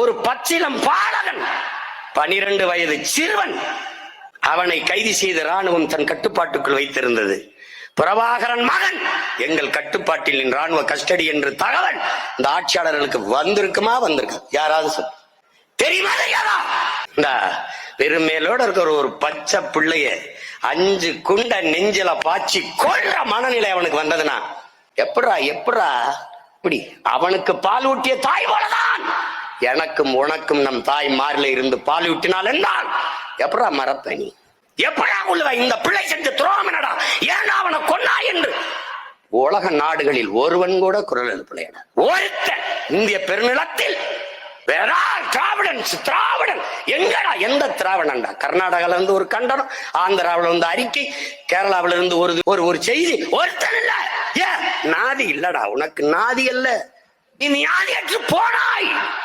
ஒரு பச்சிலம் பாலகன் பனிரெண்டு வயது சிறுவன் அவனை கைது செய்த ராணுவம் தன் கட்டுப்பாட்டுக்குள் வைத்திருந்தது. பிரபாகரன் மகன் எங்கள் கட்டுப்பாட்டில் ராணுவ கஸ்டடி என்று தகவல் இந்த ஆட்சியாளர்களுக்கு வந்திருக்குமா வந்திருக்கா? யாராவது சொல். தெரியுமா தெரியாதா? இந்த பெருமேலோட இருக்கிற ஒரு பச்சை பிள்ளைய அஞ்சு குண்ட நெஞ்சில பாய்ச்சி கொள்ற மனநிலை அவனுக்கு வந்ததுன்னா எப்படா எப்படா இப்படி அவனுக்கு பால் ஊட்டிய தாய் போலதான். எனக்கும் உனக்கும் நம் தாய் மாறில இருந்து பால் ஊட்டினால் என்றால் எப்படா மறப்ப நீ? எப்படா உள்ள இந்த பிள்ளை செஞ்ச துரோகம் என்னடா? ஏன் அவனை கொன்னா என்று? உலக நாடுகளில் ஒருவன் கூட குரல் எழுப்பலையடா ஒருத்தன் இந்திய பெருநிலத்தில். வேறா திராவிடன் திராவிடன். எங்கடா? எந்த திராவிடன்டா? கர்நாடகால இருந்து ஒரு கண்டனம் ஆந்திராவில இருந்து அறிக்கை கேரளாவில இருந்து ஒரு ஒரு ஒரு செய்தி. ஒருத்தன் இல்ல. ஏன்? நாதி இல்லடா. உனக்கு நாதி அல்ல. நீ நாதியற்று போனாய்.